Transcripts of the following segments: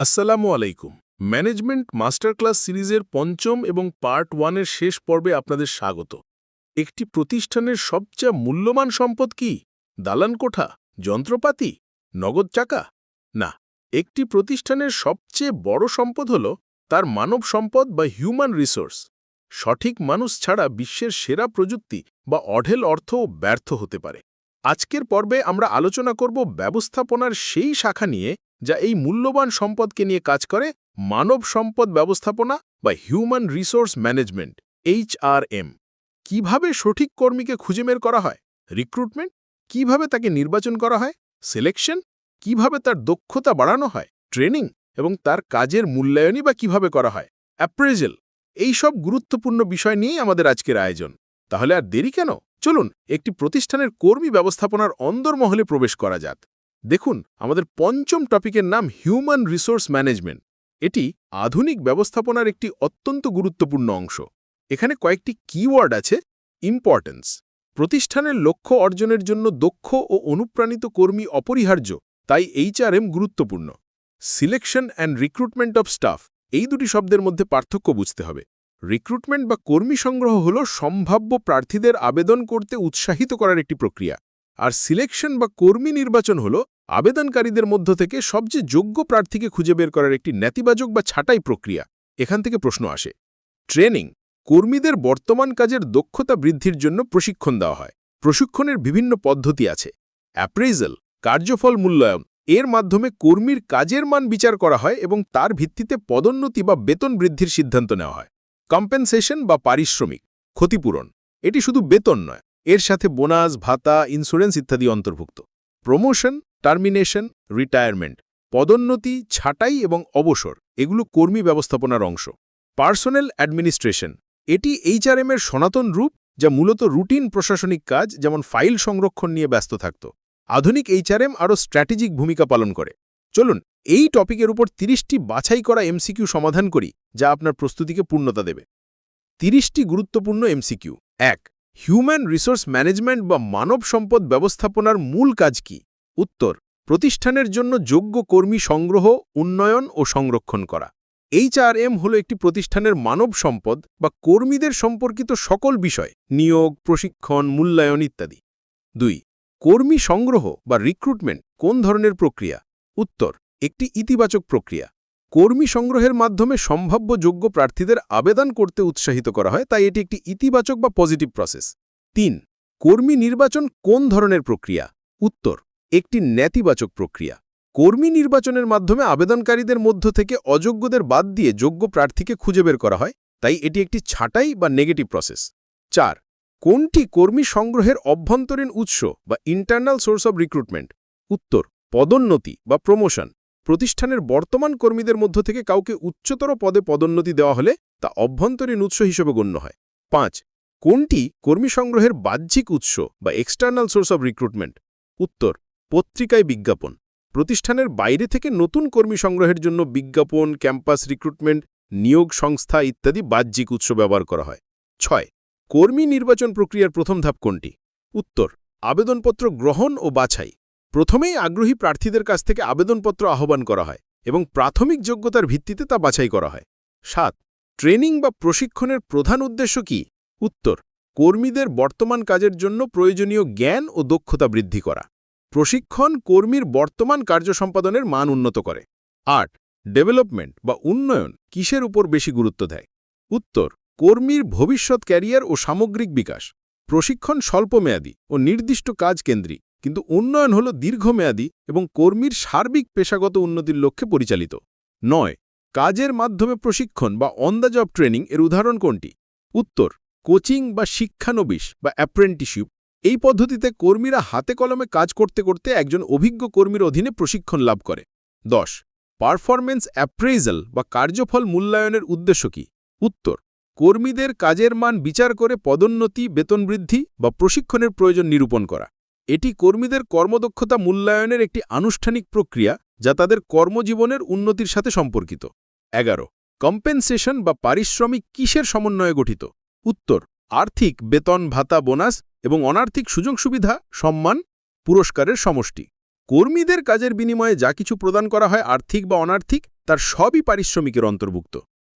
আসসালামু আলাইকুম। Management master class সিরিজের পঞ্চম এবং পার্ট ওয়ানের শেষ পর্বে আপনাদের স্বাগত। একটি প্রতিষ্ঠানের সবচেয়ে মূল্যবান সম্পদ কি? দালান কোঠা? যন্ত্রপাতি? নগদ চাকা না, একটি প্রতিষ্ঠানের সবচেয়ে বড় সম্পদ হল তার মানব সম্পদ বা হিউম্যান রিসোর্স সঠিক মানুষ ছাড়া বিশ্বের সেরা প্রযুক্তি বা অঢেল অর্থও ব্যর্থ হতে পারে। আজকের পর্বে আমরা আলোচনা করব ব্যবস্থাপনার সেই শাখা নিয়ে যা এই মূল্যবান সম্পদকে নিয়ে কাজ করে মানব সম্পদ ব্যবস্থাপনা বা হিউম্যান রিসোর্স ম্যানেজমেন্ট এইচআরএম কীভাবে সঠিক কর্মীকে খুঁজে বের করা হয়? রিক্রুটমেন্ট? কীভাবে তাকে নির্বাচন করা হয়? সিলেকশন? কীভাবে তার দক্ষতা বাড়ানো হয়? ট্রেনিং? এবং তার কাজের মূল্যায়নই বা কীভাবে করা হয়? অ্যাপ্রেজেল এই সব গুরুত্বপূর্ণ বিষয় নিয়েই আমাদের আজকের আয়োজন। তাহলে আর দেরি কেন? চলুন, একটি প্রতিষ্ঠানের কর্মী ব্যবস্থাপনার অন্দরমহলে প্রবেশ করা যাক। দেখুন, আমাদের পঞ্চম টপিকের নাম হিউম্যান রিসোর্স ম্যানেজমেন্ট। এটি আধুনিক ব্যবস্থাপনার একটি অত্যন্ত গুরুত্বপূর্ণ অংশ। এখানে কয়েকটি কিওয়ার্ড আছে, ইম্পর্টেন্স। প্রতিষ্ঠানের লক্ষ্য অর্জনের জন্য দক্ষ ও অনুপ্রাণিত কর্মী অপরিহার্য, তাই এইচআরএম গুরুত্বপূর্ণ। Selection and recruitment of staff, এই দুটি শব্দের মধ্যে পার্থক্য বুঝতে হবে। রিক্রুটমেন্ট বা কর্মী সংগ্রহ হল সম্ভাব্য প্রার্থীদের আবেদন করতে উৎসাহিত করার একটি প্রক্রিয়া। আর সিলেকশন বা কর্মী নির্বাচন হল আবেদনকারীদের মধ্য থেকে সবচেয়ে যোগ্য প্রার্থীকে খুঁজে বের করার একটি নেতিবাচক বা ছাঁটাই প্রক্রিয়া। এখান থেকে প্রশ্ন আসে, ট্রেনিং, কর্মীদের বর্তমান কাজের দক্ষতা বৃদ্ধির জন্য প্রশিক্ষণ দেওয়া হয়। প্রশিক্ষণের বিভিন্ন পদ্ধতি আছে। অ্যাপ্রেইজাল, কার্যফল মূল্যায়ন, এর মাধ্যমে কর্মীর কাজের মান বিচার করা হয় এবং তার ভিত্তিতে পদোন্নতি বা বেতন বৃদ্ধির সিদ্ধান্ত নেওয়া হয়। কম্পেনসেশন বা পারিশ্রমিক, ক্ষতিপূরণ, এটি শুধু বেতন নয়। এর সাথে বোনাস, ভাতা ইন্স্যুরেন্স ইত্যাদি অন্তর্ভুক্ত। প্রমোশন টার্মিনেশন রিটায়ারমেন্ট পদোন্নতি, ছাঁটাই এবং অবসর, এগুলো কর্মী ব্যবস্থাপনার অংশ। পার্সোনেল অ্যাডমিনিস্ট্রেশন এটি এইচআরএম এর সনাতন রূপ, যা মূলত রুটিন প্রশাসনিক কাজ, যেমন ফাইল সংরক্ষণ নিয়ে ব্যস্ত থাকত। আধুনিক এইচআরএম আরও স্ট্র্যাটেজিক ভূমিকা পালন করে। চলুন, এই টপিকের উপর তিরিশটি বাছাই করা এমসিকিউ সমাধান করি, যা আপনার প্রস্তুতিকে পূর্ণতা দেবে। তিরিশটি গুরুত্বপূর্ণ এমসিকিউ এক হিউম্যান রিসোর্স ম্যানেজমেন্ট বা মানব সম্পদ ব্যবস্থাপনার মূল কাজ কি? উত্তর, প্রতিষ্ঠানের জন্য যোগ্য কর্মী সংগ্রহ, উন্নয়ন ও সংরক্ষণ করা। এইচআরএম হল একটি প্রতিষ্ঠানের মানব সম্পদ বা কর্মীদের সম্পর্কিত সকল বিষয়, নিয়োগ, প্রশিক্ষণ, মূল্যায়ন ইত্যাদি। দুই, কর্মী সংগ্রহ বা রিক্রুটমেন্ট কোন ধরনের প্রক্রিয়া? উত্তর, একটি ইতিবাচক প্রক্রিয়া। কর্মী সংগ্রহের মাধ্যমে সম্ভাব্য যোগ্য প্রার্থীদের আবেদন করতে উৎসাহিত করা হয়, তাই এটি একটি ইতিবাচক বা পজিটিভ প্রসেস তিন, কর্মী নির্বাচন কোন ধরনের প্রক্রিয়া? উত্তর, একটি নেতিবাচক প্রক্রিয়া। কর্মী নির্বাচনের মাধ্যমে আবেদনকারীদের মধ্য থেকে অযোগ্যদের বাদ দিয়ে যোগ্য প্রার্থীকে খুঁজে বের করা হয়, তাই এটি একটি ছাঁটাই বা নেগেটিভ প্রসেস চার, কোনটি কর্মী সংগ্রহের অভ্যন্তরীণ উৎস বা ইন্টারনাল সোর্স অব রিক্রুটমেন্ট উত্তর, পদোন্নতি বা প্রমোশন প্রতিষ্ঠানের বর্তমান কর্মীদের মধ্য থেকে কাউকে উচ্চতর পদে পদোন্নতি দেওয়া হলে তা অভ্যন্তরীণ উৎস হিসেবে গণ্য হয়। পাঁচ, কোনটি কর্মী সংগ্রহের বাহ্যিক উৎস বা এক্সটার্নাল সোর্স অব রিক্রুটমেন্ট উত্তর, পত্রিকায় বিজ্ঞাপন। প্রতিষ্ঠানের বাইরে থেকে নতুন কর্মী সংগ্রহের জন্য বিজ্ঞাপন, ক্যাম্পাস রিক্রুটমেন্ট নিয়োগ সংস্থা ইত্যাদি বাহ্যিক উৎস ব্যবহার করা হয়। ছয়, কর্মী নির্বাচন প্রক্রিয়ার প্রথম ধাপ কোনটি? উত্তর, আবেদনপত্র গ্রহণ ও বাছাই। প্রথমেই আগ্রহী প্রার্থীদের কাছ থেকে আবেদনপত্র আহ্বান করা হয় এবং প্রাথমিক যোগ্যতার ভিত্তিতে তা বাছাই করা হয়। সাত, ট্রেনিং বা প্রশিক্ষণের প্রধান উদ্দেশ্য কি? উত্তর, কর্মীদের বর্তমান কাজের জন্য প্রয়োজনীয় জ্ঞান ও দক্ষতা বৃদ্ধি করা। প্রশিক্ষণ কর্মীর বর্তমান কার্য সম্পাদনের মান উন্নত করে। আট, ডেভেলপমেন্ট বা উন্নয়ন কিসের উপর বেশি গুরুত্ব দেয়? উত্তর, কর্মীর ভবিষ্যৎ ক্যারিয়ার ও সামগ্রিক বিকাশ। প্রশিক্ষণ স্বল্পমেয়াদী ও নির্দিষ্ট কাজ কেন্দ্রিক। কিন্তু উন্নয়ন হল দীর্ঘমেয়াদী এবং কর্মীর সার্বিক পেশাগত উন্নতির লক্ষ্যে পরিচালিত। নয়, কাজের মাধ্যমে প্রশিক্ষণ বা অন দ্য জব ট্রেনিং এর উদাহরণ কোনটি? উত্তর, কোচিং বা শিক্ষানবিশ বা অ্যাপ্রেন্টিশিপ এই পদ্ধতিতে কর্মীরা হাতে কলমে কাজ করতে করতে একজন অভিজ্ঞ কর্মীর অধীনে প্রশিক্ষণ লাভ করে। দশ পারফরমেন্স অ্যাপ্রেইজাল বা কার্যফল মূল্যায়নের উদ্দেশ্য কি? উত্তর, কর্মীদের কাজের মান বিচার করে পদোন্নতি, বেতন বৃদ্ধি বা প্রশিক্ষণের প্রয়োজন নিরূপণ করা। এটি কর্মীদের কর্মদক্ষতা মূল্যায়নের একটি আনুষ্ঠানিক প্রক্রিয়া যা তাদের কর্মজীবনের উন্নতির সাথে সম্পর্কিত। এগারো, কম্পেনসেশন বা পারিশ্রমিক কিসের সমন্বয়ে গঠিত? উত্তর, আর্থিক, বেতন, ভাতা, বোনাস এবং অনার্থিক সুযোগ সুবিধা, সম্মান, পুরস্কারের সমষ্টি। কর্মীদের কাজের বিনিময়ে যা কিছু প্রদান করা হয় আর্থিক বা অনার্থিক, তার সবই পারিশ্রমিকের অন্তর্ভুক্ত।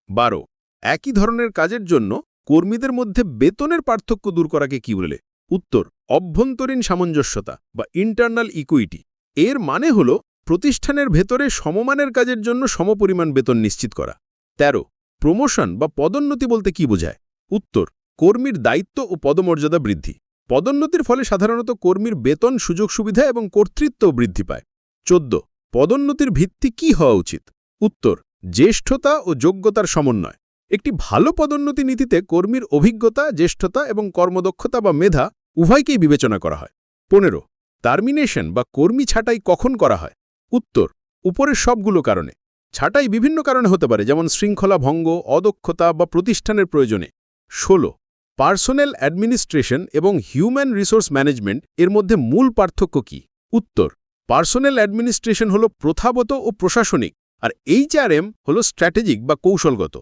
বারো, একই ধরনের কাজের জন্য কর্মীদের মধ্যে বেতনের পার্থক্য দূর করাকে কি বলে? উত্তর অভ্যন্তরীণ সামঞ্জস্যতা বা ইন্টারনাল ইকুইটি এর মানে হল প্রতিষ্ঠানের ভেতরে সমমানের কাজের জন্য সমপরিমাণ বেতন নিশ্চিত করা। ১৩ প্রমোশন বা পদোন্নতি বলতে কি বোঝায়? উত্তর, কর্মীর দায়িত্ব ও পদমর্যাদা বৃদ্ধি। পদোন্নতির ফলে সাধারণত কর্মীর বেতন, সুযোগ সুবিধা এবং কর্তৃত্ব বৃদ্ধি পায়। চোদ্দ, পদোন্নতির ভিত্তি কি হওয়া উচিত? উত্তর, জ্যেষ্ঠতা ও যোগ্যতার সমন্বয়। একটি ভালো পদোন্নতি নীতিতে কর্মীর অভিজ্ঞতা, জ্যেষ্ঠতা এবং কর্মদক্ষতা বা মেধা উভয়কেই বিবেচনা করা হয়। পনেরো, টার্মিনেশন বা কর্মী ছাঁটাই কখন করা হয়? উত্তর, উপরের সবগুলো কারণে। ছাঁটাই বিভিন্ন কারণে হতে পারে, যেমন শৃঙ্খলা ভঙ্গ, অদক্ষতা বা প্রতিষ্ঠানের প্রয়োজনে। ষোলো, পার্সোনেল অ্যাডমিনিস্ট্রেশন এবং হিউম্যান রিসোর্স ম্যানেজমেন্ট এর মধ্যে মূল পার্থক্য কি? উত্তর, পার্সোনেল অ্যাডমিনিস্ট্রেশন হল প্রথাগত ও প্রশাসনিক, আর এইচআরএম হল স্ট্র্যাটেজিক বা কৌশলগত।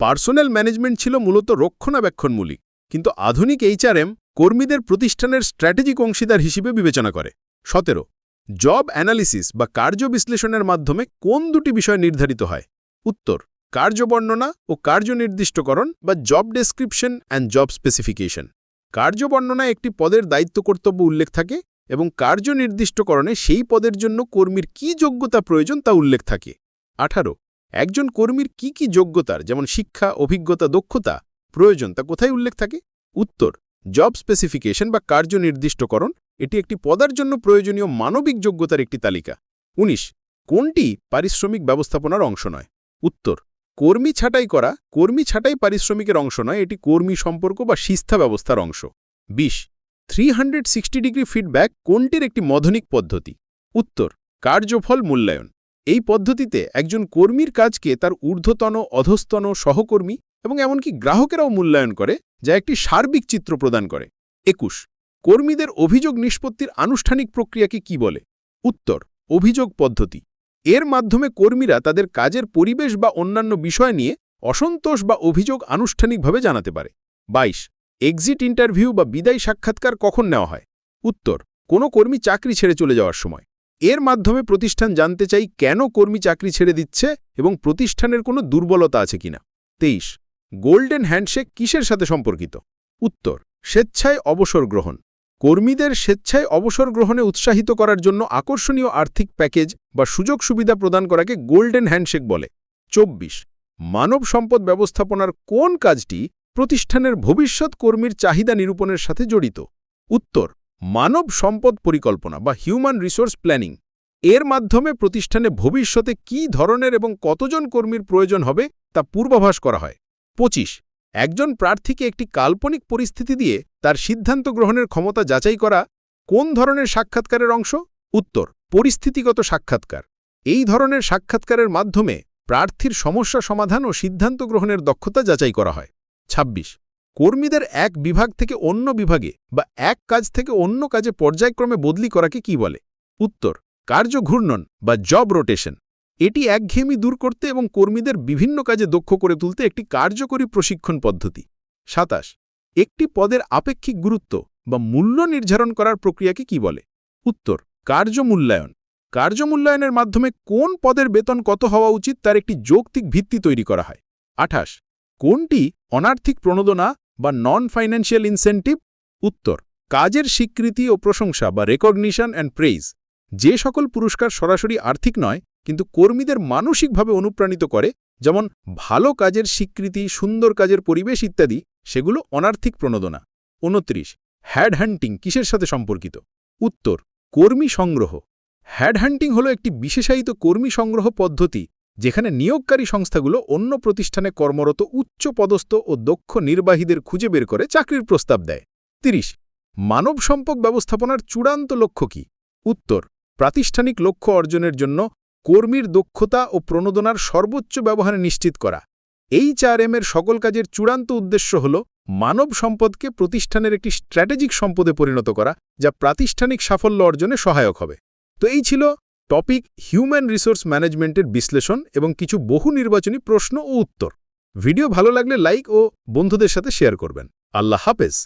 পার্সোনেল ম্যানেজমেন্ট ছিল মূলত রক্ষণাবেক্ষণমূলক, কিন্তু আধুনিক এইচআরএম কর্মীদের প্রতিষ্ঠানের স্ট্র্যাটেজিক অংশীদার হিসেবে বিবেচনা করে। সতেরো, জব অ্যানালিসিস বা কার্য বিশ্লেষণের মাধ্যমে কোন দুটি বিষয় নির্ধারিত হয়? উত্তর কার্যবর্ণনা ও কার্যনির্দিষ্টকরণ বা job description and job specification. কার্যবর্ণনায় একটি পদের দায়িত্ব কর্তব্য উল্লেখ থাকে এবং কার্যনির্দিষ্টকরণে সেই পদের জন্য কর্মীর কি যোগ্যতা প্রয়োজন তা উল্লেখ থাকে। আঠারো, একজন কর্মীর কি কি যোগ্যতার, যেমন শিক্ষা, অভিজ্ঞতা, দক্ষতা প্রয়োজন তা কোথায় উল্লেখ থাকে? উত্তর জব স্পেসিফিকেশন বা কার্য নির্দিষ্টকরণ, এটি একটি পদার জন্য প্রয়োজনীয় মানবিক যোগ্যতার একটি তালিকা। ১৯ কোনটি পারিশ্রমিক ব্যবস্থাপনার অংশ নয়? উত্তর, কর্মী ছাঁটাই করা, কর্মী ছাঁটাই পারিশ্রমিকের অংশ নয়, এটি কর্মী সম্পর্ক বা শিস্থা ব্যবস্থার অংশ। ২০ থ্রি ডিগ্রি ফিডব্যাক কোনটির একটি মধনিক পদ্ধতি? উত্তর, কার্যফল মূল্যায়ন। এই পদ্ধতিতে একজন কর্মীর কাজকে তার ঊর্ধ্বতন, অধস্তন সহকর্মী এবং এমনকি গ্রাহকেরাও মূল্যায়ন করে। যা একটি সার্বিক চিত্র প্রদান করে। একুশ। কর্মীদের অভিযোগ নিষ্পত্তির আনুষ্ঠানিক প্রক্রিয়াকে কি বলে? উত্তর, অভিযোগ পদ্ধতি। এর মাধ্যমে কর্মীরা তাদের কাজের পরিবেশ বা অন্যান্য বিষয় নিয়ে অসন্তোষ বা অভিযোগ আনুষ্ঠানিকভাবে জানাতে পারে। ২২ এক্সিট ইন্টারভিউ বা বিদায় সাক্ষাৎকার কখন নেওয়া হয়? উত্তর, কোনো কর্মী চাকরি ছেড়ে চলে যাওয়ার সময়। এর মাধ্যমে প্রতিষ্ঠান জানতে চাই কেন কর্মী চাকরি ছেড়ে দিচ্ছে এবং প্রতিষ্ঠানের কোনো দুর্বলতা আছে কিনা। তেইশ। গোল্ডেন হ্যান্ডশেক কিসের সাথে সম্পর্কিত? উত্তর, স্বেচ্ছায় অবসর গ্রহণ। কর্মীদের স্বেচ্ছায় অবসর গ্রহণে উৎসাহিত করার জন্য আকর্ষণীয় আর্থিক প্যাকেজ বা সুযোগ সুবিধা প্রদান করাকে গোল্ডেন হ্যান্ডশেক বলে। চব্বিশ, মানব সম্পদ ব্যবস্থাপনার কোন কাজটি প্রতিষ্ঠানের ভবিষ্যৎ কর্মীর চাহিদা নিরূপণের সাথে জড়িত? উত্তর, মানব সম্পদ পরিকল্পনা বা হিউম্যান রিসোর্স প্ল্যানিং। এর মাধ্যমে প্রতিষ্ঠানে ভবিষ্যতে কি ধরনের এবং কতজন কর্মীর প্রয়োজন হবে তা পূর্বাভাস করা হয়। ২৫ একজন প্রার্থীকে একটি কাল্পনিক পরিস্থিতি দিয়ে তার সিদ্ধান্ত গ্রহণের ক্ষমতা যাচাই করা কোন ধরনের সাক্ষাৎকারের অংশ? উত্তর, পরিস্থিতিগত সাক্ষাৎকার। এই ধরনের সাক্ষাৎকারের মাধ্যমে প্রার্থীর সমস্যা সমাধান ও সিদ্ধান্ত গ্রহণের দক্ষতা যাচাই করা হয়। ২৬ কর্মীদের এক বিভাগ থেকে অন্য বিভাগে বা এক কাজ থেকে অন্য কাজে পর্যায়ক্রমে বদলি করাকে কি বলে? উত্তর কার্য ঘূর্ণন বা জব রোটেশন। এটি একঘেয়েমি দূর করতে এবং কর্মীদের বিভিন্ন কাজে দক্ষ করে তুলতে একটি কার্যকরী প্রশিক্ষণ পদ্ধতি। সাতাশ, একটি পদের আপেক্ষিক গুরুত্ব বা মূল্য নির্ধারণ করার প্রক্রিয়াকে কি বলে? উত্তর কার্য মূল্যায়ন কার্য মূল্যায়নের মাধ্যমে কোন পদের বেতন কত হওয়া উচিত তার একটি যৌক্তিক ভিত্তি তৈরি করা হয়। আঠাশ, কোনটি অনার্থিক প্রণোদনা বা নন ফাইন্যান্সিয়াল ইনসেন্টিভ উত্তর, কাজের স্বীকৃতি ও প্রশংসা বা রেকগনিশন অ্যান্ড প্রেইজ যে সকল পুরস্কার সরাসরি আর্থিক নয় কিন্তু কর্মীদের মানসিকভাবে অনুপ্রাণিত করে, যেমন ভালো কাজের স্বীকৃতি, সুন্দর কাজের পরিবেশ ইত্যাদি, সেগুলো অনার্থিক প্রণোদনা। উনত্রিশ, হ্যাড হান্টিং কিসের সাথে সম্পর্কিত? উত্তর, কর্মী সংগ্রহ। হ্যাড হান্টিং হল একটি বিশেষায়িত কর্মী সংগ্রহ পদ্ধতি, যেখানে নিয়োগকারী সংস্থাগুলো অন্য প্রতিষ্ঠানে কর্মরত উচ্চ পদস্থ ও দক্ষ নির্বাহীদের খুঁজে বের করে চাকরির প্রস্তাব দেয়। ৩০ মানব সম্পদ ব্যবস্থাপনার চূড়ান্ত লক্ষ্য কি? উত্তর, প্রাতিষ্ঠানিক লক্ষ্য অর্জনের জন্য কর্মীর দক্ষতা ও প্রণোদনার সর্বোচ্চ ব্যবহার নিশ্চিত করা। এই চার এর সকল কাজের চূড়ান্ত উদ্দেশ্য হল মানব সম্পদকে প্রতিষ্ঠানের একটি স্ট্র্যাটেজিক সম্পদে পরিণত করা, যা প্রাতিষ্ঠানিক সাফল্য অর্জনে সহায়ক হবে। তো এই ছিল টপিক হিউম্যান রিসোর্স ম্যানেজমেন্টের বিশ্লেষণ এবং কিছু বহু নির্বাচনী প্রশ্ন ও উত্তর। ভিডিও ভালো লাগলে লাইক ও বন্ধুদের সাথে শেয়ার করবেন। আল্লাহ হাফেজ।